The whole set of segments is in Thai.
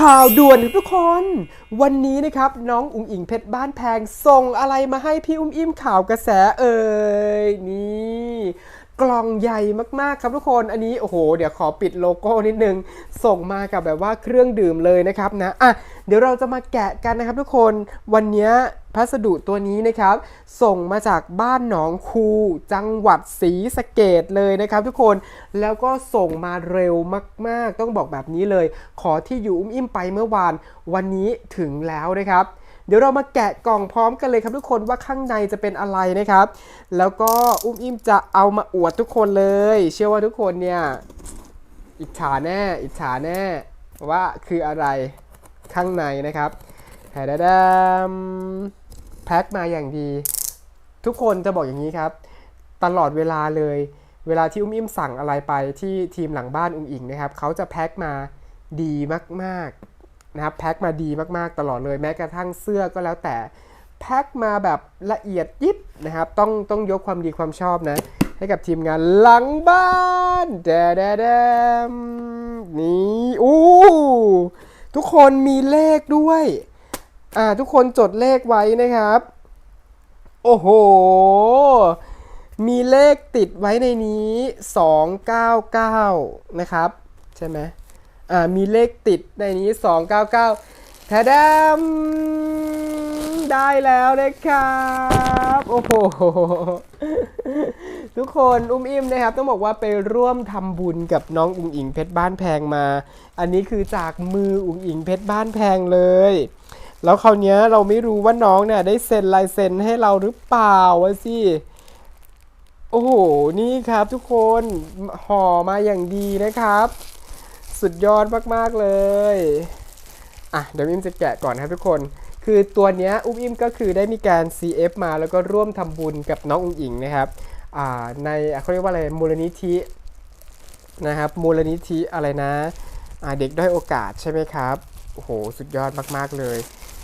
ข่าวด่วนครับทุกคน วันนี้นะครับน้องอุ๋งอิงเพชรบ้านแพงส่งอะไรมาให้พี่อุ้มอิ่มข่าวกระแสเอ่ยนี่ กล่องใหญ่มากๆครับทุกคนอันนี้โอ้โหเดี๋ยวขอปิดโลโก้นิดนึง ส่งมากับแบบว่าเครื่องดื่มเลยนะครับนะอะเดี๋ยวเราจะมาแกะกันนะครับทุกคนวันนี้พัสดุตัวนี้นะครับ ส่งมาจากบ้านหนองคูจังหวัดศรีสะเกดเลยนะครับทุกคนแล้วก็ส่งมาเร็วมาก ๆ ต้องบอกแบบนี้เลย ขอที่อยู่อุ้มอิ่มไปเมื่อวาน วันนี้ถึงแล้วนะครับ เดี๋ยวเรามาแกะกล่องพร้อมกันเลยครับทุกคนว่าข้างในจะเป็นอะไรนะครับ แล้วก็อุ้มอิ่มจะเอามาอวดทุกคนเลย เชื่อว่าทุกคนเนี่ยอิจฉาแน่ อิจฉาแน่ว่าคืออะไรข้างในนะครับแฮดดมแพ็คมาอย่างดี ทุกคนจะบอกอย่างนี้ครับ ตลอดเวลาเลย เวลาที่อุ้มอิ่มสั่งอะไรไปที่ทีมหลังบ้านอุ้มอิงนะครับเขาจะแพ็คมาดีมากๆ นะครับแพ็คมาดีมากๆตลอดเลยแม้กระทั่งเสื้อก็แล้วแต่แพ็คมาแบบละเอียดยิบนะครับ ต้องต้องยกความดีความชอบนะ ให้กับทีมงานหลังบ้านแดดแดมนี่อู้ทุกคนมีเลขด้วยอ่าทุกคนจดเลขไว้นะครับ โอ้โห มีเลขติดไว้ในนี้ 299 นะครับ ใช่ไหม อ่ามีเลขติดในนี้ 299แทดมได้แล้วนะครับ โอ้โห ทุกคนอุ้มอิ่มนะครับ ต้องบอกว่าไปร่วมทำบุญกับน้องอุ๋งอิงเพชรบ้านแพงมา อันนี้คือจากมืออุ๋งอิงเพชรบ้านแพงเลย แล้วคราวนี้เราไม่รู้ว่าน้องเนี่ยได้เซ็นลายเซ็นให้เราหรือเปล่าวะสิโอ้โห นี่ครับทุกคนห่อมาอย่างดีนะครับ สุดยอดมากๆเลย อะเดี๋ยวอิมจะแกะก่อนนะครับทุกคน คือตัวเนี้ยอุ้มอิมก็คือได้มีการ CF มาแล้วก็ร่วมทำบุญกับน้องอุ๋งอิงนะครับอ่าในเขาเรียกว่าอะไรมูลนิธินะครับมูลนิธิอะไรนะอ่าเด็กด้อยโอกาสใช่ไหมครับโอ้โหสุดยอดมากๆเลย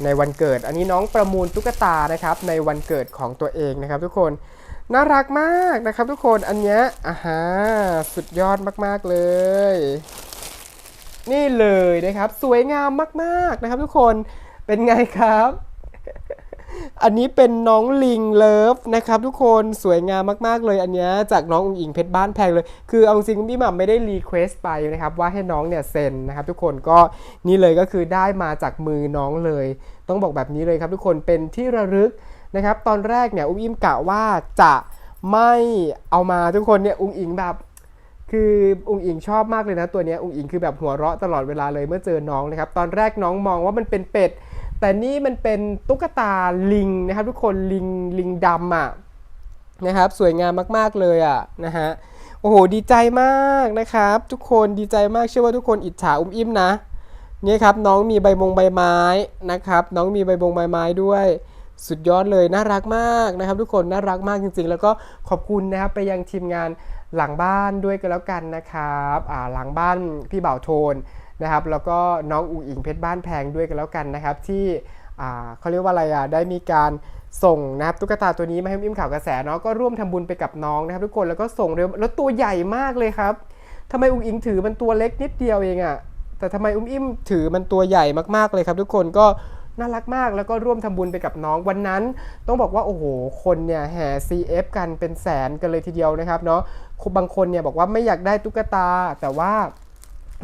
ในวันเกิดอันนี้น้องประมูลตุ๊กตานะครับในวันเกิดของตัวเองนะครับ ทุกคนน่ารักมากนะครับ ทุกคนอันเนี้ยอ่าฮะสุดยอดมากๆเลย นี่เลยนะครับ สวยงามมากๆนะครับทุกคนเป็นไงครับ อันนี้เป็นน้องลิงเลิฟนะครับ ทุกคนสวยงามมากๆเลยอันเนี้ยจากน้องอุ๋งอิงเพชรบ้านแพงเลย คือเอาจริงพี่หม่ำไม่ได้รีเควสไปนะครับว่าให้น้องเนี่ยเซ็นนะครับ ทุกคนก็นี่เลยก็คือได้มาจากมือน้องเลย ต้องบอกแบบนี้เลยครับ ทุกคนเป็นที่ระลึกนะครับ ตอนแรกเนี่ยอุ้มอิมกะว่าจะไม่เอามาทุกคนเนี่ยอุ๋งอิงแบบ คืออุ๋งอิงชอบมากเลยนะตัวนี้อุ๋งอิงคือแบบหัวเราะตลอดเวลาเลยเมื่อเจอน้องนะครับ ตอนแรกน้องมองว่ามันเป็นเป็ด แต่นี่มันเป็นตุ๊กตาลิงนะครับ ทุกคนลิงลิงดำอะนะครับ สวยงามมากๆเลยอะนะฮะโอ้โหดีใจมากนะครับ ทุกคนดีใจมากเชื่อว่าทุกคนอิจฉาอุ้มอิ่มนะนี่ครับน้องมีใบมงใบไม้นะครับ น้องมีใบบงใบไม้ด้วยสุดยอดเลยน่ารักมากนะครับ ทุกคนน่ารักมากจริงๆ แล้วก็ขอบคุณนะครับไปยังทีมงาน หลังบ้านด้วยกันแล้วกันนะครับอ่าหลังบ้านพี่บ่าวโทนนะครับ แล้วก็น้องอุ๋งอิงเพชรบ้านแพงด้วยกันแล้วกันนะครับ ที่อ่าเขาเรียกว่าอะไรอะได้มีการส่งนะครับตุ๊กตาตัวนี้มาให้อิ่มข่าวกระแสเนาะก็ร่วมทำบุญไปกับน้องนะครับ ทุกคนแล้วก็ส่งเร็วแล้วตัวใหญ่มากเลยครับทำไมอุ๋งอิงถือมันตัวเล็กนิดเดียวเองอะแต่ทำไมอุ้มอิ่มถือมันตัวใหญ่มากๆเลยครับ ทุกคนก็น่ารักมากแล้วก็ร่วมทำบุญไปกับน้องวันนั้น ต้องบอกว่าโอ้โหคนเนี่ยแห่ CF กันเป็นแสนกันเลยทีเดียวนะครับเนาะ บางคนเนี่ยบอกว่าไม่อยากได้ตุ๊กตา แต่ว่า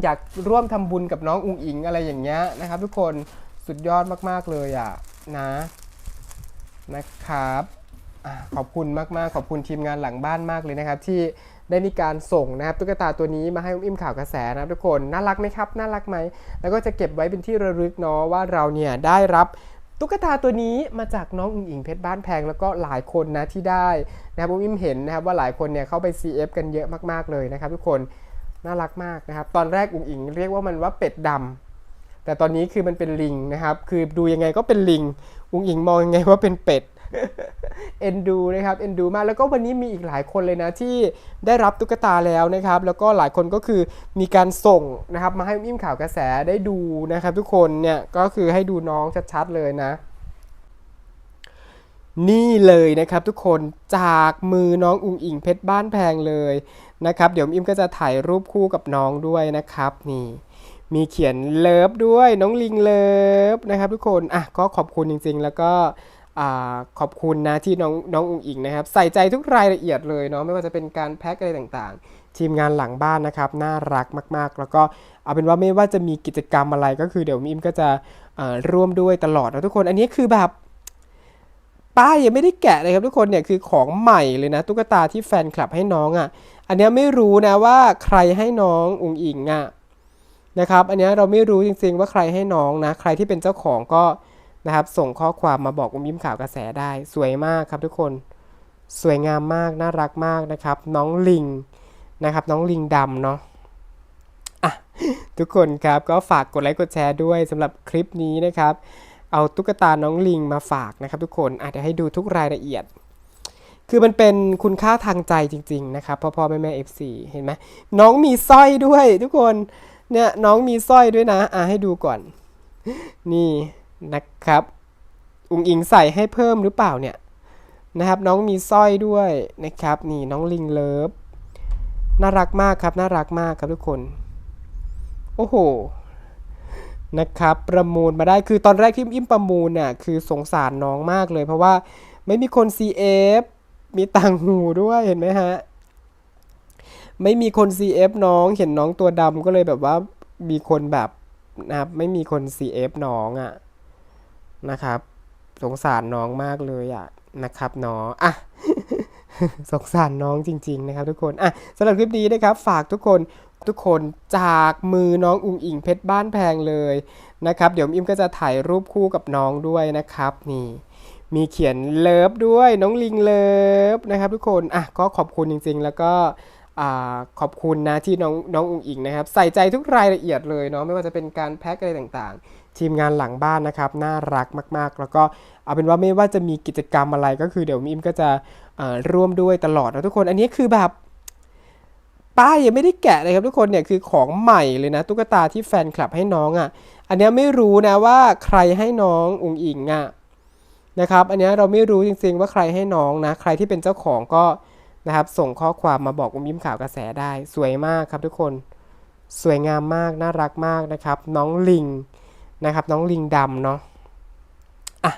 อยากร่วมทำบุญกับน้องอุงอิงอะไรอย่างเงี้ยนะครับ ทุกคนสุดยอดมากๆเลยอะนะนะครับอขอบคุณมากๆ ขอบคุณทีมงานหลังบ้านมากเลยนะครับ ที่ได้มีการส่งนะครับตุ๊กตาตัวนี้มาให้อุ้มอิ่มข่าวกระแสนะครับทุกคนน่ารักไหมครับ น่ารักไหมแล้วก็จะเก็บไว้เป็นที่ระลึกเนาะว่าเราเนี่ยได้รับ ตุ๊กตาตัวนี้มาจากน้องอุ๋งอิงเพชรบ้านแพงแล้วก็หลายคนนะที่ได้นะครับผมอิมเห็นนะครับว่าหลายคนเนี่ยเข้าไป CF กันเยอะมากๆเลยนะครับ ทุกคนน่ารักมากนะครับ ตอนแรกอุ๋งอิงเรียกว่ามันว่าเป็ดดำแต่ตอนนี้คือมันเป็นลิงนะครับ คือดูยังไงก็เป็นลิงอุ๋งอิงมองยังไงว่าเป็นเป็ด เอ็นดูนะครับเอ็นดูมากแล้วก็วันนี้มีอีกหลายคนเลยนะที่ได้รับตุ๊กตาแล้วนะครับ แล้วก็หลายคนก็คือมีการส่งนะครับมาให้อิ่มข่าวกระแสได้ดูนะครับ ทุกคนเนี่ยก็คือให้ดูน้องชัดๆเลยนะ นี่เลยนะครับทุกคนจากมือน้องอุงอิงเพชรบ้านแพงเลยนะครับ เดี๋ยวอิมก็จะถ่ายรูปคู่กับน้องด้วยนะครับนี่มีเขียนเลิฟด้วยน้องลิงเลิฟนะครับทุกคนอะก็ขอบคุณจริงๆ แล้วก็ ขอบคุณนะที่น้องน้องอุงอิงนะครับ ใส่ใจทุกรายละเอียดเลยเนาะไม่ว่าจะเป็นการแพ็คอะไรต่างๆ ทีมงานหลังบ้านนะครับ น่ารักมาก ๆ แล้วก็เอาเป็นว่าไม่ว่าจะมีกิจกรรมอะไรก็คือเดี๋ยวมิมก็จะร่วมด้วยตลอดนะทุกคนอันนี้คือแบบป้ายยังไม่ได้แกะเลยครับทุกคนเนี่ยคือของใหม่เลยนะ ตุ๊กตาที่แฟนคลับให้น้องอะ่ะ อันนี้ไม่รู้นะว่าใครให้น้องอุงอิงอะ่ะนะครับ อันนี้เราไม่รู้จริงๆว่าใครให้น้องนะ ใครที่เป็นเจ้าของก็ นะครับ ส่งข้อความมาบอกอุ้มยิ้มข่าวกระแสได้ สวยมากครับทุกคน สวยงามมาก น่ารักมากนะครับ น้องลิงนะครับ น้องลิงดำเนาะอะทุกคนครับก็ฝากกดไลค์กดแชร์ด้วยสำหรับคลิปนี้นะครับ เอาตุ๊กตาน้องลิงมาฝากนะครับ ทุกคนอาจจะให้ดูทุกรายละเอียด คือมันเป็นคุณค่าทางใจจริง ๆ นะครับพ่อพ่อแม่แม่เอฟซีเห็นไหมน้องมีสร้อยด้วย ทุกคนเนี่ยน้องมีสร้อยด้วยนะอะให้ดูก่อน นี่ นะครับ อุงอิงใส่ให้เพิ่มหรือเปล่าเนี่ยนะครับ น้องมีสร้อยด้วยนะครับ นี่น้องลิงเลิฟน่ารักมากครับน่ารักมากครับทุกคน โอ้โหนะครับประมูลมาได้คือตอนแรกที่อิมประมูลเนี่ยคือสงสารน้องมากเลย เพราะว่าไม่มีคน CF มีต่างหูด้วยเห็นไหมฮะ ไม่มีคน CF น้องเห็นน้องตัวดำก็เลยแบบว่ามีคนแบบนะครับไม่มีคน CF น้องอะ นะครับ สงสารน้องมากเลยอะนะครับน้องอะสงสารน้องจริง ๆ นะครับ ทุกคนอะสำหรับคลิปนี้นะครับ ฝากทุกคนทุกคนจากมือน้องอุงอิงเพชรบ้านแพงเลยนะครับ เดี๋ยวอิมก็จะถ่ายรูปคู่กับน้องด้วยนะครับ นี่ มีเขียนเลิฟด้วยน้องลิงเลิฟนะครับ ทุกคนอะก็ขอบคุณจริง ๆ แล้วก็ขอบคุณนะที่น้องน้องอุงอิงนะครับ ใส่ใจทุกรายละเอียดเลยเนาะไม่ว่าจะเป็นการแพ็คอะไรต่างๆ ทีมงานหลังบ้านนะครับ น่ารักมาก ๆ แล้วก็เอาเป็นว่าไม่ว่าจะมีกิจกรรมอะไรก็คือเดี๋ยวมิมก็จะร่วมด้วยตลอดนะทุกคนอันนี้คือแบบป้ายยังไม่ได้แกะเลยครับทุกคนเนี่ยคือของใหม่เลยนะ ตุ๊กตาที่แฟนคลับให้น้องอะ่ะ อันนี้ไม่รู้นะว่าใครให้น้องอุงอิงอะ่ะนะครับอันนี้เราไม่รู้จริงๆว่าใครให้น้องนะ ใครที่เป็นเจ้าของก็นะครับส่งข้อความมาบอกอุ้มยิ้มข่าวกระแสได้ สวยมากครับทุกคนสวยงามมากน่ารักมากนะครับ น้องลิง นะครับ น้องลิงดำเนาะอะ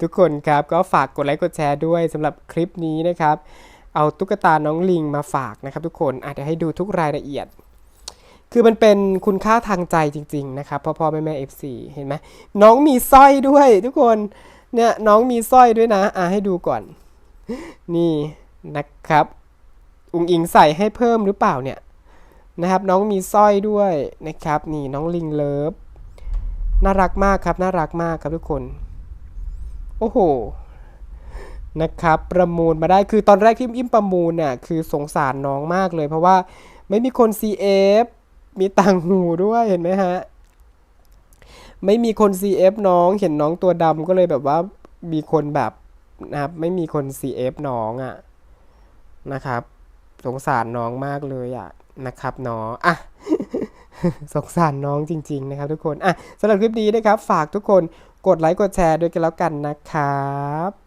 ทุกคนครับก็ฝากกดไลค์กดแชร์ด้วยสำหรับคลิปนี้นะครับ เอาตุ๊กตาน้องลิงมาฝากนะครับ ทุกคนอาจจะให้ดูทุกรายละเอียด คือมันเป็นคุณค่าทางใจจริง ๆ นะครับพ่อพ่อแม่แม่เอฟซีเห็นไหมน้องมีสร้อยด้วย ทุกคนเนี่ยน้องมีสร้อยด้วยนะอะให้ดูก่อน นี่นะครับ อุงอิงใส่ให้เพิ่มหรือเปล่าเนี่ยนะครับ น้องมีสร้อยด้วยนะครับ นี่น้องลิงเลิฟ น่ารักมากครับน่ารักมากครับทุกคน โอ้โหนะครับประมูลมาได้คือตอนแรกที่อิ่มประมูลเนี่ยคือสงสารน้องมากเลย เพราะว่าไม่มีคน CF มีต่างหูด้วยเห็นไหมฮะ ไม่มีคน CF น้องเห็นน้องตัวดำก็เลยแบบว่ามีคนแบบนะครับไม่มีคน CF น้องอะ่ะนะครับ สงสารน้องมากเลยอะ่ะนะครับน้องอะ สงสารน้องจริง ๆ นะครับทุกคนอะสำหรับคลิปนี้นะครับ ฝากทุกคนกดไลค์กดแชร์ด้วยกันแล้วกันนะครับ